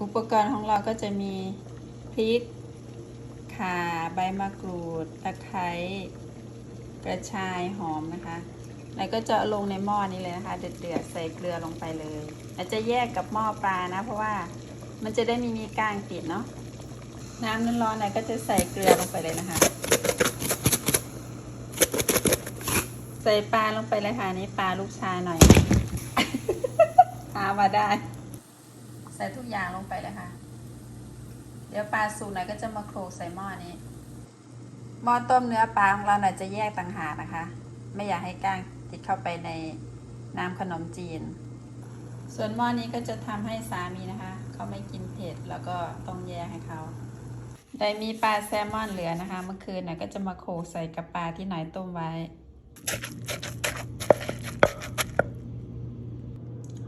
อุปกรณ์ของเราก็จะมีพริก ข่า ใบมะกรูด ตะไคร้ กระชายหอมนะคะ แล้วก็จะลงในหม้อนี้เลยนะคะ เดือดๆใส่เกลือลงไปเลย อาจจะแยกกับหม้อปลานะ เพราะว่ามันจะได้มีมีก้างติดเนาะ น้ำร้อนๆเนี่ยก็จะใส่เกลือลงไปเลยนะคะ ใส่ปลาลงไปเลยค่ะนี่ปลาลูกชายหน่อย หามาได้ ส่ทุกอย่างลงไปเลยค่ะ เดี๋ยวปลาสุกหน่อยก็จะมาโขลกใส่หม้อนี้ หม้อต้มเนื้อปลาของเราหน่อยจะแยกต่างหากนะคะ ไม่อยากให้ก้างติดเข้าไปในน้ำขนมจีน ส่วนหม้อนี้ก็จะทำให้สามีนะคะ เขาไม่กินเผ็ดแล้วก็ต้องแยกให้เขาได้มีปลาแซลมอนเหลือนะคะ เมื่อคืนน่ะก็จะมาโขลกใส่กับปลาที่หน่อยต้มไว้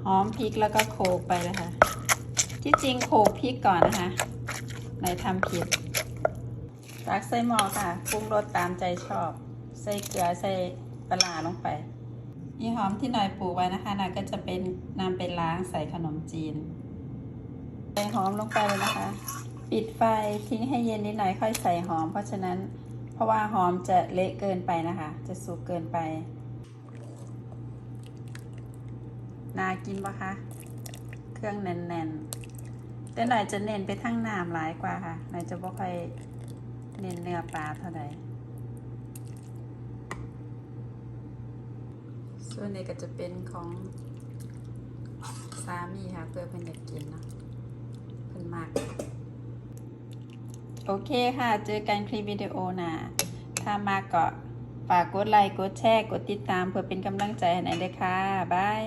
หอมพริกแล้วก็โขลกไปเลยค่ะ ที่จริงโขกพริกก่อนนะคะหน่อยทำผิดตักใส่หม้อค่ะปรุงรสตามใจชอบ ใส่เกลือใส่ปลาลงไปนี่หอมที่หน่อยปลูกไว้นะคะน่ะก็จะเป็นนำไปล้างใส่ขนมจีน ใส่หอมลงไปเลยนะคะ ปิดไฟทิ้งให้เย็นนิดหน่อยค่อยใส่หอม เพราะฉะนั้นเพราะว่าหอมจะเละเกินไปนะคะ จะสุกเกินไป น่ากินปะคะ เครื่องแน่นๆ แต่หน่อยจะเน้นไปทั้งน้ำหลายกว่าค่ะหน่อยจะบ่ค่อยเน้นเนื้อปลาเท่าไหร่ส่วนนี้ก็จะเป็นของสามีค่ะเพื่อเพิ่นอยากกินเนาะเพิ่นมาก โอเคค่ะ เจอกันคลิปวิดีโอหนะถ้ามากก็ฝากกดไลค์กดแชร์กดติดตามเพื่อเป็นกำลังใจให้หน่อยด้วยค่ะ บาย